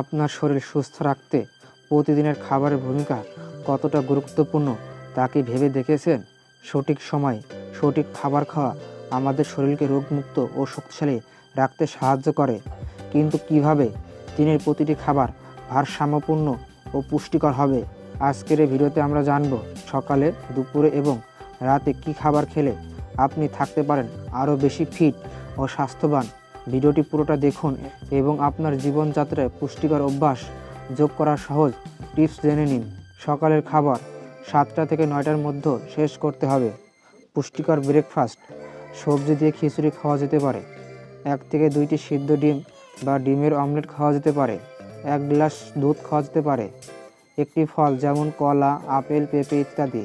আপনার শরীর সুস্থ রাখতে প্রতিদিনের খাবারের ভূমিকা কতটা গুরুত্বপূর্ণ তা কি ভেবে দেখেছেন? সঠিক সময়, সঠিক খাবার খাওয়া আমাদের শরীরকে রোগমুক্ত ও শক্তিশালী রাখতে সাহায্য করে। কিন্তু কীভাবে দিনের প্রতিটি খাবার ভারসাম্যপূর্ণ ও পুষ্টিকর হবে? আজকের এই ভিডিওতে আমরা জানব সকালে, দুপুরে এবং রাতে কি খাবার খেলে আপনি থাকতে পারেন আরও বেশি ফিট ও স্বাস্থ্যবান ভিডিওটি পুরোটা দেখুন এবং আপনার জীবনযাত্রায় পুষ্টিকর অভ্যাস যোগ করা সহজ টিপস জেনে নিন। সকালের খাবার সাতটা থেকে নয়টার মধ্যে শেষ করতে হবে। পুষ্টিকর ব্রেকফাস্ট সবজি দিয়ে খিচুড়ি খাওয়া যেতে পারে। এক থেকে দুইটি সিদ্ধ ডিম বা ডিমের অমলেট খাওয়া যেতে পারে। এক গ্লাস দুধ খাওয়া যেতে পারে। একটি ফল যেমন কলা, আপেল, পেঁপে ইত্যাদি।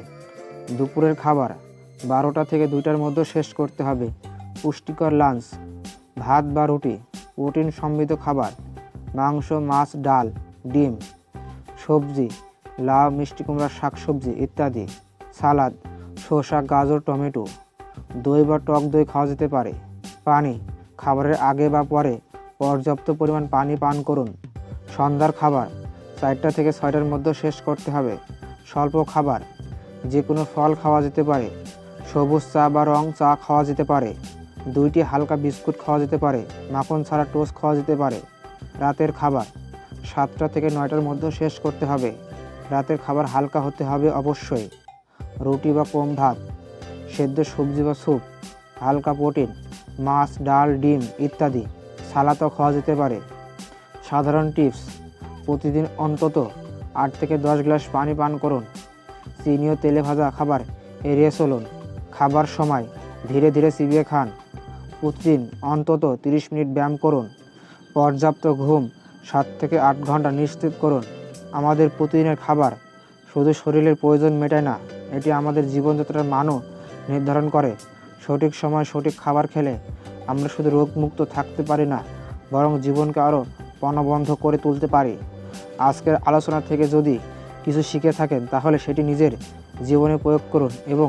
দুপুরের খাবার বারোটা থেকে দুইটার মধ্যে শেষ করতে হবে। পুষ্টিকর লাঞ্চ ভাত বা রুটি, প্রোটিন সমৃদ্ধ খাবার, মাংস, মাছ, ডাল, ডিম, সবজি, লাউ, মিষ্টি কুমড়া, শাকসবজি ইত্যাদি, সালাদ, শসা, গাজর, টমেটো, দই বা টক দই খাওয়া যেতে পারে। পানি, খাবারের আগে বা পরে পর্যাপ্ত পরিমাণ পানি পান করুন। সন্ধ্যার খাবার চারটা থেকে ছয়টার মধ্যে শেষ করতে হবে। স্বল্প খাবার যে কোনো ফল খাওয়া যেতে পারে। সবুজ চা বা রং চা খাওয়া যেতে পারে। দুইটি হালকা বিস্কুট খাওয়া যেতে পারে, মাখন ছাড়া টোস্ট খাওয়া যেতে পারে। রাতের খাবার, সাতটা থেকে নয়টার মধ্যে শেষ করতে হবে। রাতের খাবার হালকা হতে হবে অবশ্যই। রুটি বা কম ভাত, সেদ্ধ সবজি বা স্যুপ, হালকা প্রোটিন, মাছ, ডাল, ডিম ইত্যাদি সালাদও খাওয়া যেতে পারে। সাধারণ টিপস, প্রতিদিন অন্তত আট থেকে দশ গ্লাস পানি পান করুন। চিনি ও তেলে ভাজা খাবার এড়িয়ে চলুন। খাবার সময় ধীরে ধীরে চিবিয়ে খান। প্রতিদিন অন্তত তিরিশ মিনিট ব্যায়াম করুন। পর্যাপ্ত ঘুম সাত থেকে আট ঘণ্টা নিশ্চিত করুন। আমাদের প্রতিদিনের খাবার শুধু শরীরের প্রয়োজন মেটায় না, এটি আমাদের জীবনযাত্রার মানও নির্ধারণ করে। সঠিক সময় সঠিক খাবার খেলে আমরা শুধু রোগমুক্ত থাকতে পারি না, বরং জীবনকে আরও প্রাণবন্ধ করে তুলতে পারি। আজকের আলোচনা থেকে যদি কিছু শিখে থাকেন, তাহলে সেটি নিজের জীবনে প্রয়োগ করুন এবং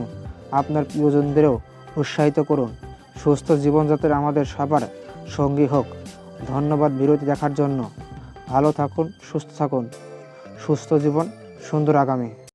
আপনার প্রিয়জনদেরও উৎসাহিত করুন। সুস্থ জীবনযাত্রা আমাদের সবার সঙ্গী হোক। ধন্যবাদ বিরতি দেখার জন্য। ভালো থাকুন, সুস্থ থাকুন। সুস্থ জীবন, সুন্দর আগামী।